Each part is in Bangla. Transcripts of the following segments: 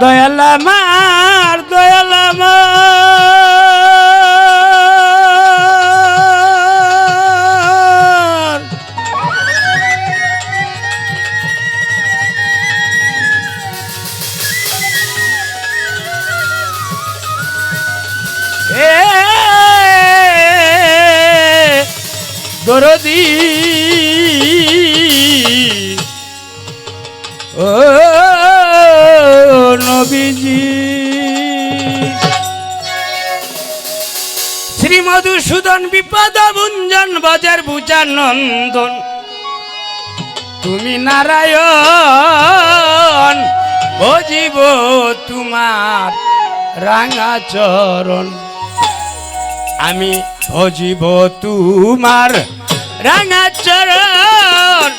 দয়াল আমার দয়াল দরদি মধুসূদন বিপদ ভুঞ্জন, বাজার বুচার নন্দন। তুমি নারায়ণ ভজিব তোমার রাঙা চরণ। আমি ভজিব তোমার রাঙা চরণ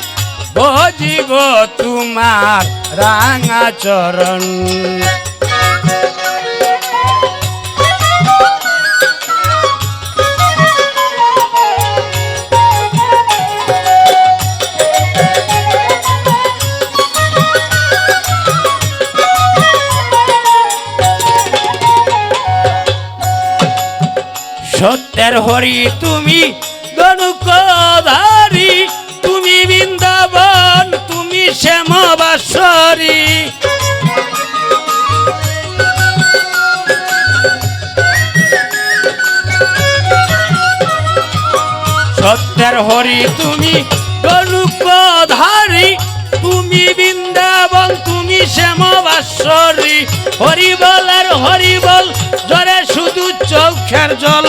ভজিব তোমার রাঙা চরণ। সত্যের হরি, তুমি ধনুকধারী, তুমি বৃন্দাবন, তুমি শ্যামবাসরী। সত্যের হরি, তুমি ধনুকধারী, তুমি বৃন্দাবন, তুমি শ্যামবাসরী। হরিবল আর হরিবল জরে শুধু চৌখের জল।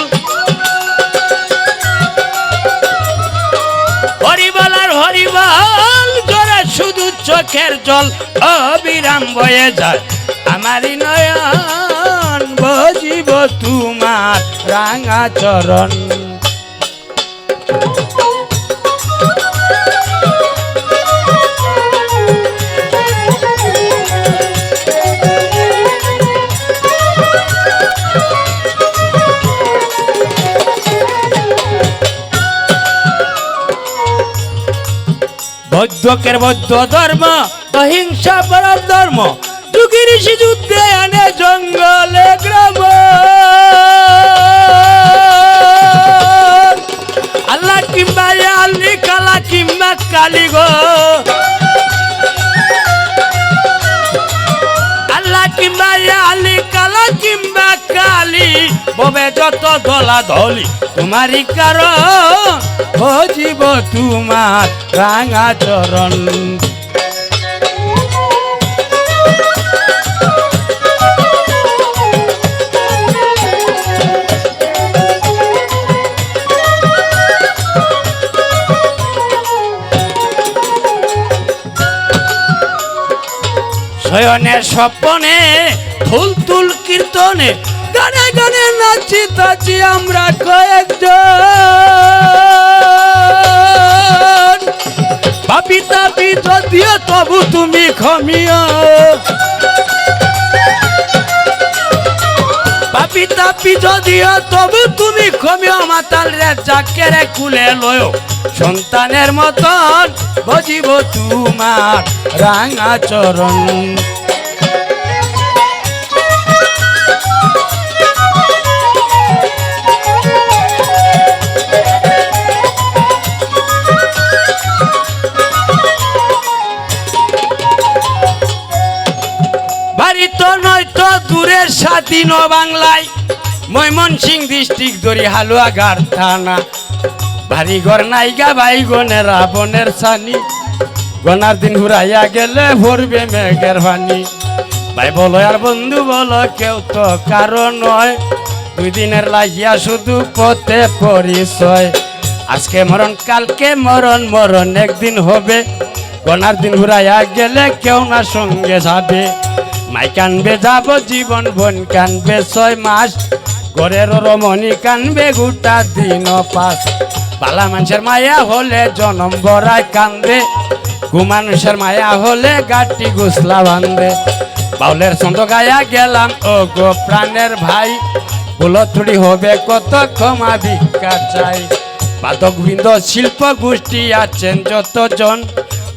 চোখের জল অবিরাম বয়ে যায়। আমারই নয়ন বজিব তোমার রাঙা চরণ। বৌদ্ধকের বৌদ্ধ ধর্ম অহিংসা পরম ধর্ম। যুগের ঋষি যুদ্ধে ববে দলা ধলি। তোমারই কারণ ভজিব তোমার রাঙা চরণ। শয়নের স্বপ্নে ফুল তুল কীর্তনে গানে গানে নাচি তাচি আমরা কয়েকজন। পাপি তাপি যদিও তবু তুমি ক্ষমিও পাপি তাপি যদিও তবু তুমি ক্ষমিও মাতাল রে চাকেরে কুলে লয়। সন্তানের মতন বজিব তোমার রাঙা চরণ। দূরের স্বাধীন বাংলায় ময়মনসিং ডিস্ট্রিক্ট থানা। নাইগা ভাই রাবণের সানি গনার দিন ঘুরাইয়া গেলে ভরবে মেঘের ভানি। ভাই বলো আর বন্ধু বলো কেউ তো কারণ নয়। দুই দিনের লাগিয়া শুধু পথে পরিচয়। আজকে মরণ, কালকে মরণ মরণ একদিন হবে। গনার দিন ঘুরাইয়া গেলে কেউ না সঙ্গে যাবে। মাই কানবে যাব জীবন, বোন কানবে ছয় মাস। ঘরের রমণী কানবে গোটা দিন পাস পালা মানুষের মায়া হলে জনম বড়ায় কান্দে। গু মানুষের মায়া হলে গাটি গুসলা বান্ধে বাউলের ছন্দ গায়া গেলাম, ও গো প্রাণের ভাই। কুলতুড়ি হবে কত ক্ষমা ভিক্ষা চাই। বাদক বৃন্দ শিল্প গোষ্ঠী আছেন যতজন।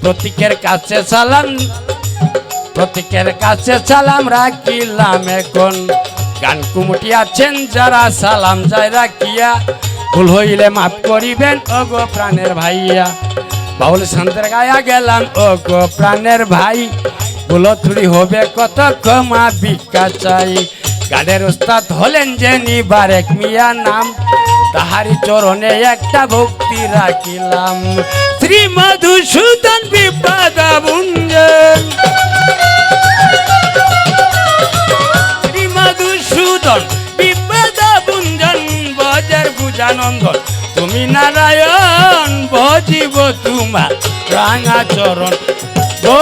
প্রতীকের কাছে সালাম প্রত্যেকের কাছে সালাম রাখিলাম এখন। গান কুমুটি আছেন যারা, সালাম যায় রাখিয়া। ভুল হইলে মাফ করিবেন ও গো প্রাণের ভাইয়া। বাউল শান্তের গায়া গেলাম ও গো প্রাণের ভাই। ভুলো থুড়ি হবে কত, ক্ষমা ভিক্ষা চাই। গানের উস্তাদ হলেন যে নিবারেক মিয়া নাম। তাহারি চরণে একটা ভক্তি রাখিলাম। শ্রী মধুসূদন বিপদা শ্রী মধুসূদন বিপদা বুঞ্জন বজার বুজানন্দন তুমি নারায়ণ ভজিব তোমার রাঙা চরণ ভজিব